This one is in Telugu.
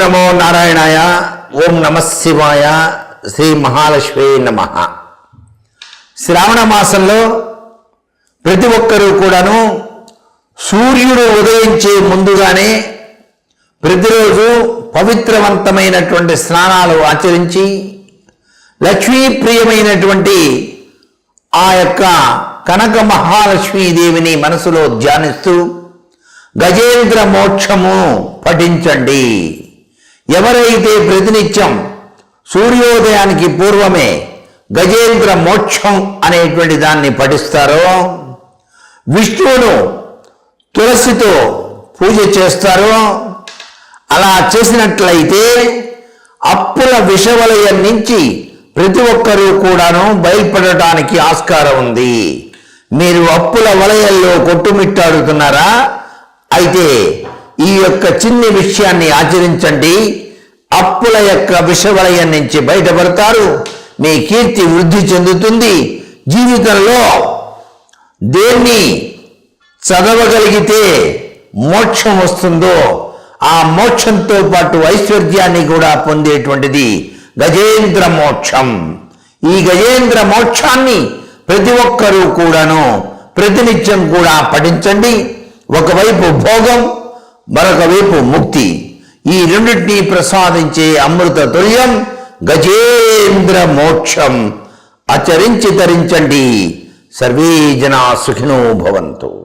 నమో నారాయణాయ ఓం నమ శివాయ శ్రీ మహాలక్ష్మి నమ. శ్రావణ మాసంలో ప్రతి ఒక్కరూ కూడాను సూర్యుడు ఉదయించే ముందుగానే ప్రతిరోజు పవిత్రవంతమైనటువంటి స్నానాలు ఆచరించి లక్ష్మీప్రియమైనటువంటి ఆ యొక్క కనక మహాలక్ష్మీదేవిని మనసులో ధ్యానిస్తూ గజేంద్ర మోక్షము పఠించండి. ఎవరైతే ప్రతినిత్యం సూర్యోదయానికి పూర్వమే గజేంద్ర మోక్షం అనేటువంటి దాన్ని పఠిస్తారో విష్ణువును తులసితో పూజ చేస్తారో అలా చేసినట్లయితే అప్పుల విషవలయం నుంచి ప్రతి ఒక్కరూ కూడాను బయటపడటానికి ఆస్కారం ఉంది. మీరు అప్పుల వలయంలో కొట్టుమిట్టాడుతున్నారా? అయితే ఈ యొక్క చిన్ని విషయాన్ని ఆచరించండి. అప్పుల యొక్క విషవలయం నుంచి బయటపడతారు. మీ కీర్తి వృద్ధి చెందుతుంది. జీవితంలో దేన్ని చదవగలిగితే మోక్షం వస్తుందో ఆ మోక్షంతో పాటు ఐశ్వర్యాన్ని కూడా పొందేటువంటిది గజేంద్ర మోక్షం. ఈ గజేంద్ర మోక్షాన్ని ప్రతి ఒక్కరూ కూడాను ప్రతినిత్యం కూడా పఠించండి. ఒకవైపు భోగం మరొక వైపు ముక్తి. ఈ రెండింటిని ప్రసాదించే అమృత తుల్యం గజేంద్ర మోక్షం. ఆచరించి తరించండి. సర్వే జనా సుఖినో భవంతు.